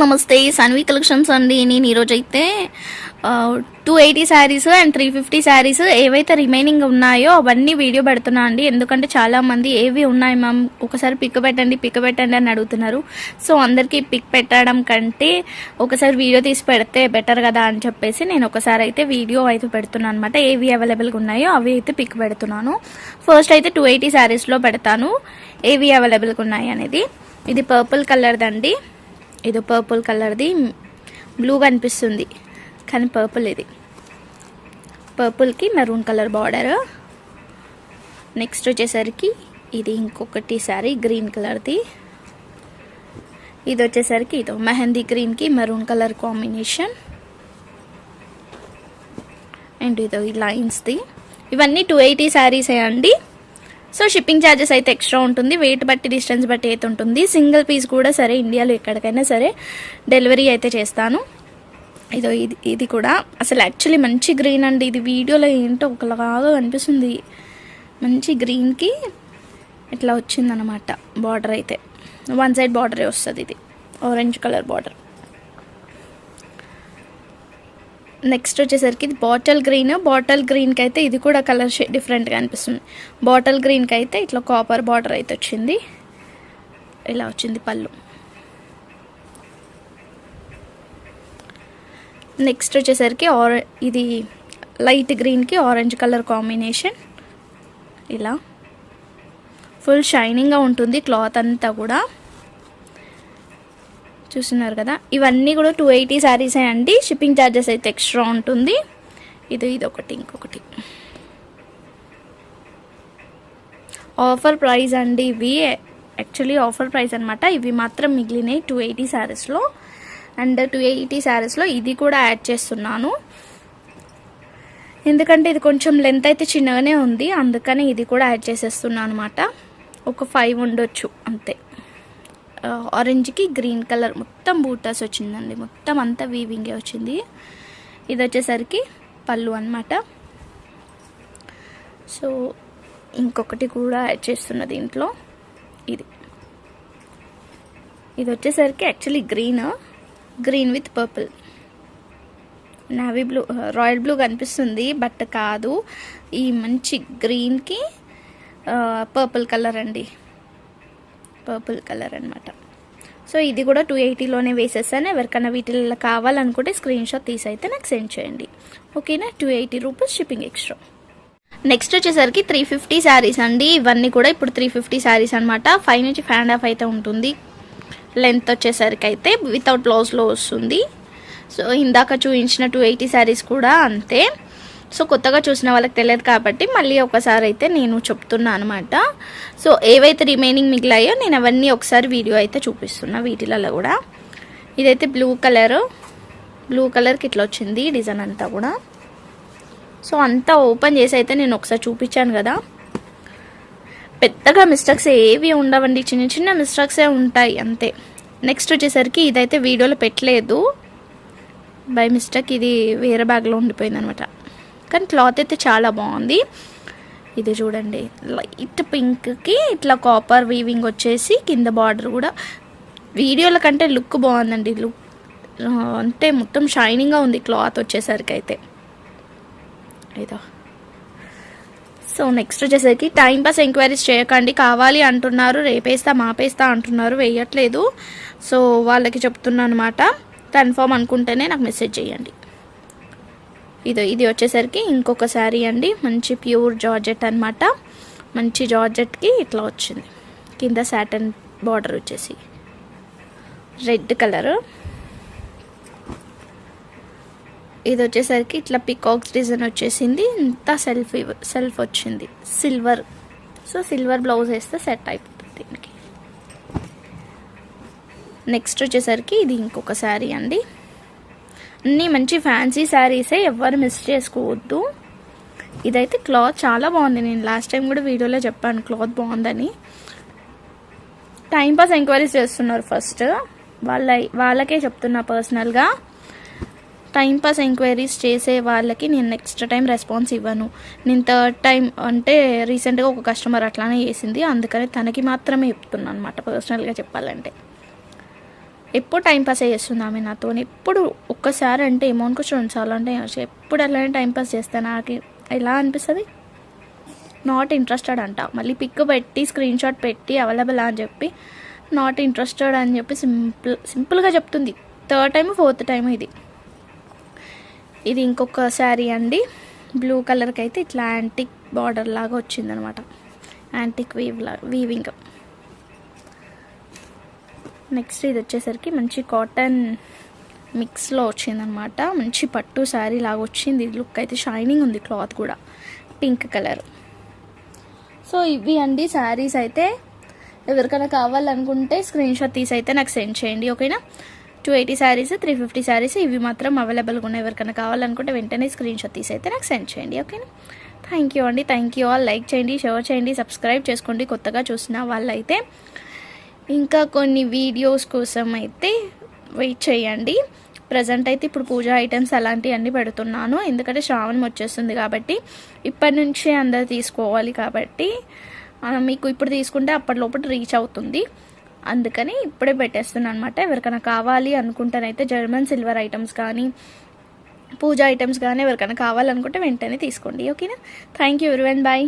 నమస్తే సన్వి కలెక్షన్స్ అండి. నేను ఈరోజు అయితే two eighty sarees and three fifty sarees ఏవైతే రిమైనింగ్ ఉన్నాయో అవన్నీ వీడియో పెడుతున్నా అండి. ఎందుకంటే చాలామంది ఏవి ఉన్నాయి మ్యామ్ ఒకసారి పిక్ పెట్టండి పిక్ పెట్టండి అని అడుగుతున్నారు. సో అందరికీ పిక్ పెట్టడం కంటే ఒకసారి వీడియో తీసి పెడితే బెటర్ కదా అని చెప్పేసి నేను ఒకసారి అయితే వీడియో అయితే పెడుతున్నాను అనమాట ఏవి అవైలబుల్గా ఉన్నాయో అవి అయితే పిక్ పెడుతున్నాను. ఫస్ట్ అయితే టూ ఎయిటీ శారీస్లో పెడతాను. ఏవి అవైలబుల్గా ఉన్నాయి అనేది. ఇది పర్పుల్ కలర్దండి ఇది పర్పుల్ కలర్ది బ్లూ కనిపిస్తుంది. కానీ పర్పుల్ ఇది. పర్పుల్కి మెరూన్ కలర్ బార్డర్ నెక్స్ట్ వచ్చేసరికి ఇది ఇంకొకటి శారీ గ్రీన్ కలర్ది ఇది వచ్చేసరికి ఇదో మెహందీ గ్రీన్కి మెరూన్ కలర్ కాంబినేషన్ అండ్ ఇదో ఈ లైన్స్ది ఇవన్నీ టూ ఎయిటీ శారీసే అండి. సో షిప్పింగ్ ఛార్జెస్ అయితే ఎక్స్ట్రా ఉంటుంది వెయిట్ బట్టి డిస్టెన్స్ బట్టి అయితే ఉంటుంది. సింగిల్ పీస్ కూడా సరే ఇండియాలో ఎక్కడికైనా సరే డెలివరీ అయితే చేస్తాను. ఇదో ఇది ఇది కూడా. అసలు యాక్చువల్లీ మంచి గ్రీన్ అండి. ఇది వీడియోలో ఏంటో ఒకలాగా కనిపిస్తుంది మంచి గ్రీన్కి ఇట్లా వచ్చిందనమాట బార్డర్ అయితే. వన్ సైడ్ బార్డరే వస్తుంది ఇది. ఆరెంజ్ కలర్ బార్డర్ నెక్స్ట్ వచ్చేసరికి ఇది బాటిల్ గ్రీన్ బాటిల్ గ్రీన్కి అయితే ఇది కూడా కలర్ షేడ్ డిఫరెంట్గా అనిపిస్తుంది. బాటిల్ గ్రీన్కి అయితే ఇట్లా కాపర్ బార్డర్ అయితే వచ్చింది. ఇలా వచ్చింది పళ్ళు. నెక్స్ట్ వచ్చేసరికి ఆర ఇది లైట్ గ్రీన్కి ఆరెంజ్ కలర్ కాంబినేషన్ ఇలా. ఫుల్ షైనింగ్గా ఉంటుంది క్లాత్ అంతా కూడా. చూస్తున్నారు కదా. ఇవన్నీ కూడా టూ ఎయిటీ శారీసే అండి. షిప్పింగ్ ఛార్జెస్ అయితే ఎక్స్ట్రా ఉంటుంది. ఇది ఇది ఒకటి ఇంకొకటి. ఆఫర్ ప్రైస్ అండి ఇవి. యాక్చువల్లీ ఆఫర్ ప్రైస్ అనమాట ఇవి మాత్రం మిగిలినాయి టూ ఎయిటీ శారీస్లో అండ్ టూ ఎయిటీ శారీస్లో ఇది కూడా యాడ్ చేస్తున్నాను. ఎందుకంటే ఇది కొంచెం లెంత్ అయితే చిన్నగానే ఉంది. అందుకని ఇది కూడా యాడ్ చేసేస్తున్నాను అనమాట ఒక ఫైవ్ ఉండొచ్చు అంతే. ఆరెంజ్కి గ్రీన్ కలర్ మొత్తం బూటాస్ వచ్చిందండి. మొత్తం అంతా వీవింగే వచ్చింది. ఇది వచ్చేసరికి పళ్ళు అనమాట సో ఇంకొకటి కూడా యాడ్ చేస్తున్న దీంట్లో. ఇది. ఇది వచ్చేసరికి actually green green with purple navy blue royal blue కనిపిస్తుంది బట్ కాదు. ఈ మంచి గ్రీన్కి పర్పుల్ కలర్ అండి. పర్పుల్ కలర్ అనమాట సో ఇది కూడా టూ ఎయిటీలోనే వేసేసాను. ఎవరికైనా వీటిల్లో కావాలనుకుంటే స్క్రీన్ షాట్ తీసి అయితే నాకు సెండ్ చేయండి. ఓకేనా? Two eighty rupees shipping extra next వచ్చేసరికి త్రీ ఫిఫ్టీ శారీస్ అండి. ఇవన్నీ కూడా ఇప్పుడు త్రీ ఫిఫ్టీ శారీస్ అనమాట ఫైవ్ నుంచి ఫైవ్ అండ్ హాఫ్ అయితే ఉంటుంది. లెంత్ వచ్చేసరికి అయితే వితౌట్ బ్లౌజ్లో వస్తుంది. సో ఇందాక చూపించిన టూ ఎయిటీ శారీస్ కూడా అంతే. సో కొత్తగా చూసిన వాళ్ళకి తెలియదు కాబట్టి మళ్ళీ ఒకసారి అయితే నేను చెప్తున్నా అనమాట సో ఏవైతే రిమైనింగ్ మిగిలాయో నేను అవన్నీ ఒకసారి వీడియో అయితే చూపిస్తున్నా వీటిలలో కూడా. ఇదైతే బ్లూ కలరు బ్లూ కలర్కి ఇట్లా వచ్చింది డిజైన్ అంతా కూడా. సో అంతా ఓపెన్ చేసి అయితే నేను ఒకసారి చూపించాను కదా. పెద్దగా మిస్టేక్స్ ఏవి ఉండవండి చిన్న చిన్న మిస్టేక్సే ఉంటాయి అంతే. నెక్స్ట్ వచ్చేసరికి ఇదైతే వీడియోలో పెట్టలేదు. బై మిస్టేక్ ఇది వేరే బ్యాగ్లో ఉండిపోయింది అనమాట కానీ క్లాత్ అయితే చాలా బాగుంది. ఇది చూడండి లైట్ పింక్కి ఇట్లా కాపర్ వీవింగ్ వచ్చేసి కింద బార్డర్ కూడా. వీడియోల కంటే లుక్ బాగుందండి లుక్ అంటే మొత్తం షైనింగ్గా ఉంది క్లాత్ వచ్చేసరికి అయితే. ఏదో సో నెక్స్ట్ వచ్చేసరికి టైంపాస్ ఎంక్వైరీస్ చేయకండి కావాలి అంటున్నారు రేపేస్తా మాపేస్తా అంటున్నారు వేయట్లేదు. సో వాళ్ళకి చెప్తున్నా అనమాట కన్ఫర్మ్ అనుకుంటేనే నాకు మెసేజ్ చేయండి. ఇది ఇది వచ్చేసరికి ఇంకొక శారీ అండి. మంచి ప్యూర్ జార్జెట్ అనమాట మంచి జార్జెట్కి ఇట్లా వచ్చింది. కింద సాటన్ బార్డర్ వచ్చేసి. Red colour. ఇది వచ్చేసరికి ఇట్లా పికాక్స్ డిజైన్ వచ్చేసింది. ఇంత సెల్ఫ్ సెల్ఫ్ వచ్చింది. సిల్వర్. సో సిల్వర్ బ్లౌజ్ వేస్తే సెట్ అయిపోతుంది దీనికి. నెక్స్ట్ వచ్చేసరికి ఇది ఇంకొక శారీ అండి. అన్నీ మంచి ఫ్యాన్సీ శారీసే ఎవ్వరు మిస్ చేసుకోవద్దు. ఇదైతే క్లాత్ చాలా బాగుంది. నేను లాస్ట్ టైం కూడా వీడియోలో చెప్పాను క్లాత్ బాగుందని. టైంపాస్ ఎంక్వైరీస్ చేస్తున్నారు ఫస్ట్ వాళ్ళ వాళ్ళకే చెప్తున్నా పర్సనల్గా టైంపాస్ ఎంక్వైరీస్ చేసే వాళ్ళకి నేను నెక్స్ట్ టైం రెస్పాన్స్ ఇవ్వను. నేను థర్డ్ టైం అంటే రీసెంట్గా ఒక కస్టమర్ అట్లానే చేసింది. అందుకని తనకి మాత్రమే చెప్తున్నాను అనమాట పర్సనల్గా చెప్పాలంటే. ఎప్పుడు టైంపాస్ చేస్తుంది ఆమె నాతో? ఎప్పుడు ఒక్కసారి అంటే ఏమనుకోవచ్చు రెండుసార్లు అంటే ఎప్పుడు అలానే టైంపాస్ చేస్తాను నాకు? ఎలా అనిపిస్తుంది? నాట్ ఇంట్రెస్టెడ్ అంట. మళ్ళీ పిక్ పెట్టి స్క్రీన్ షాట్ పెట్టి అవైలబుల్ అని చెప్పి నాట్ ఇంట్రెస్టెడ్ అని చెప్పి సింపుల్ సింపుల్గా చెప్తుంది. థర్డ్ టైం ఫోర్త్ టైం ఇది. ఇది ఇంకొక శారీ అండి. బ్లూ కలర్కి అయితే ఇట్లా యాంటిక్ బార్డర్ లాగా వచ్చిందనమాట. యాంటిక్ వీవ్ లా వీవింగ్ నెక్స్ట్ ఇది వచ్చేసరికి మంచి కాటన్ మిక్స్లో వచ్చిందనమాట. మంచి పట్టు శారీ లాగా వచ్చింది. లుక్ అయితే షైనింగ్ ఉంది క్లాత్ కూడా. Pink colour. సో ఇవి అండి శారీస్ అయితే. ఎవరికైనా కావాలనుకుంటే స్క్రీన్ షాట్ తీసి అయితే నాకు సెండ్ చేయండి ఓకేనా? Two eighty sarees three fifty sarees ఇవి మాత్రం అవైలబుల్గా ఉన్నాయి ఎవరికైనా కావాలనుకుంటే వెంటనే స్క్రీన్ షాట్ తీసి అయితే నాకు సెండ్ చేయండి ఓకేనా? థ్యాంక్ యూ అండి. థ్యాంక్ యూ ఆల్ లైక్ చేయండి షేర్ చేయండి సబ్స్క్రైబ్ చేసుకోండి. కొత్తగా చూసిన వాళ్ళైతే ఇంకా కొన్ని వీడియోస్ కోసం అయితే వెయిట్ చేయండి. ప్రజెంట్ అయితే ఇప్పుడు పూజా ఐటమ్స్ అలాంటివి అన్నీ పెడుతున్నాను. ఎందుకంటే శ్రావణం వచ్చేస్తుంది కాబట్టి ఇప్పటి నుంచే అందరు తీసుకోవాలి కాబట్టి మీకు ఇప్పుడు తీసుకుంటే అప్పటిలోపల రీచ్ అవుతుంది. అందుకని ఇప్పుడే పెట్టేస్తున్నాను అనమాట ఎవరికైనా కావాలి అనుకుంటేనైతే జర్మన్ సిల్వర్ ఐటమ్స్ కానీ పూజా ఐటమ్స్ కానీ ఎవరికైనా కావాలనుకుంటే వెంటనే తీసుకోండి. ఓకేనా థ్యాంక్ యూ ఎవరి బాయ్